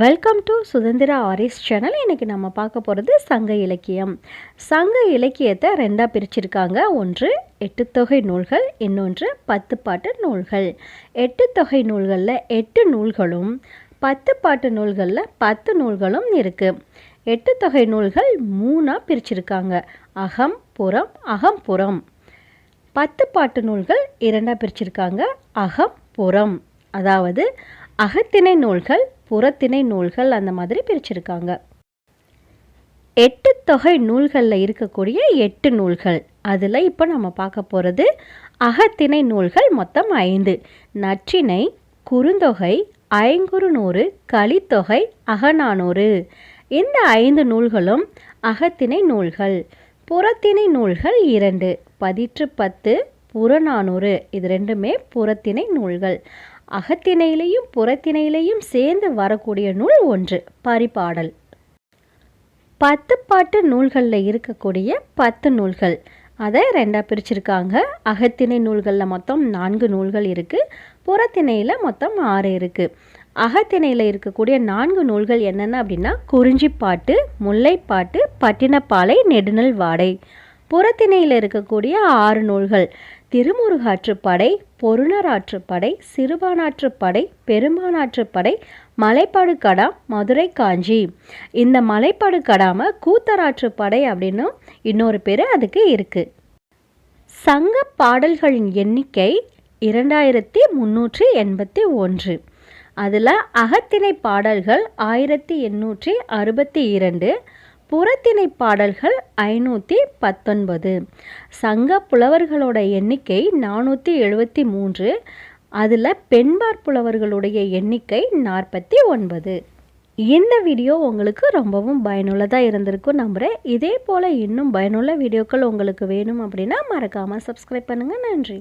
Welcome to Suthanthira ஆரிஸ் channel இன்றைக்கி நம்ம பார்க்க போகிறது சங்க இலக்கியம். சங்க இலக்கியத்தை ரெண்டாக பிரிச்சிருக்காங்க. ஒன்று எட்டுத்தொகை நூல்கள் இன்னொன்று பத்து பாட்டு நூல்கள். எட்டுத்தொகை நூல்களில் எட்டு நூல்களும் பத்து பாட்டு நூல்களில் பத்து நூல்களும் இருக்குது எட்டுத்தொகை நூல்கள் மூணாக பிரிச்சிருக்காங்க. அகம் புறம் அகம் புறம். பத்து பாட்டு நூல்கள் இரண்டாக பிரிச்சிருக்காங்க. அகம் புறம். அதாவது அகத்திணை நூல்கள் புறத்திணை நூல்கள் அந்த மாதிரி பிரிச்சிருக்காங்க. எட்டு தொகை நூல்களில் இருக்கக்கூடிய எட்டு நூல்கள். அதில் இப்போ நம்ம பார்க்க போகிறது அகத்திணை நூல்கள் மொத்தம் ஐந்து. நற்றிணை குறுந்தொகை ஐங்குறுநூறு கலித்தொகை அகநானூறு. இந்த ஐந்து நூல்களும் அகத்திணை நூல்கள். புறத்திணை நூல்கள் இரண்டு. பதிற்று பத்து புறநானூறு. இது ரெண்டுமே புறத்திணை நூல்கள். அகத்திணையிலையும் புறத்திணையிலையும் சேர்ந்து வரக்கூடிய நூல் ஒன்று பரிபாடல். பத்து பாட்டு நூல்களில் இருக்கக்கூடிய பத்து நூல்கள். அதை ரெண்டாக பிரிச்சிருக்காங்க. அகத்திணை நூல்களில் மொத்தம் நான்கு நூல்கள் இருக்குது புறத்திணையில் மொத்தம் ஆறு இருக்குது அகத்திணையில் இருக்கக்கூடிய நான்கு நூல்கள் என்னென்ன அப்படின்னா குறிஞ்சிப்பாட்டு முல்லைப்பாட்டு பட்டினப்பாலை நெடுநல் வாடை. புறத்திணையில் இருக்கக்கூடிய ஆறு நூல்கள். திருமுருகாற்றுப்படை பொருணராற்றுப்படை சிறுபானாற்றுப்படை பெரும்பானாற்றுப்படை மலைப்பாடு கடா மதுரை காஞ்சி. இந்த மலைப்பாடு கடாம கூத்தராற்றுப்படை அப்படின்னு இன்னொரு பேர் அதுக்கு இருக்குது சங்க பாடல்களின் எண்ணிக்கை இரண்டாயிரத்தி முந்நூற்றி எண்பத்தி ஒன்று. அதில் அகத்திணை பாடல்கள் ஆயிரத்தி எண்ணூற்றி அறுபத்தி இரண்டு புறத்திணை பாடல்கள் ஐநூற்றி பத்தொன்பது. சங்க புலவர்களோட எண்ணிக்கை நானூற்றி எழுபத்தி மூன்று. அதில் பெண்பார் புலவர்களுடைய எண்ணிக்கை நாற்பத்தி ஒன்பது. இந்த வீடியோ உங்களுக்கு ரொம்பவும் பயனுள்ளதாக இருந்திருக்கும் நம்புகிறேன் இதே போல் இன்னும் பயனுள்ள வீடியோக்கள் உங்களுக்கு வேணும் அப்படின்னா மறக்காமல் சப்ஸ்கிரைப் பண்ணுங்கள் நன்றி.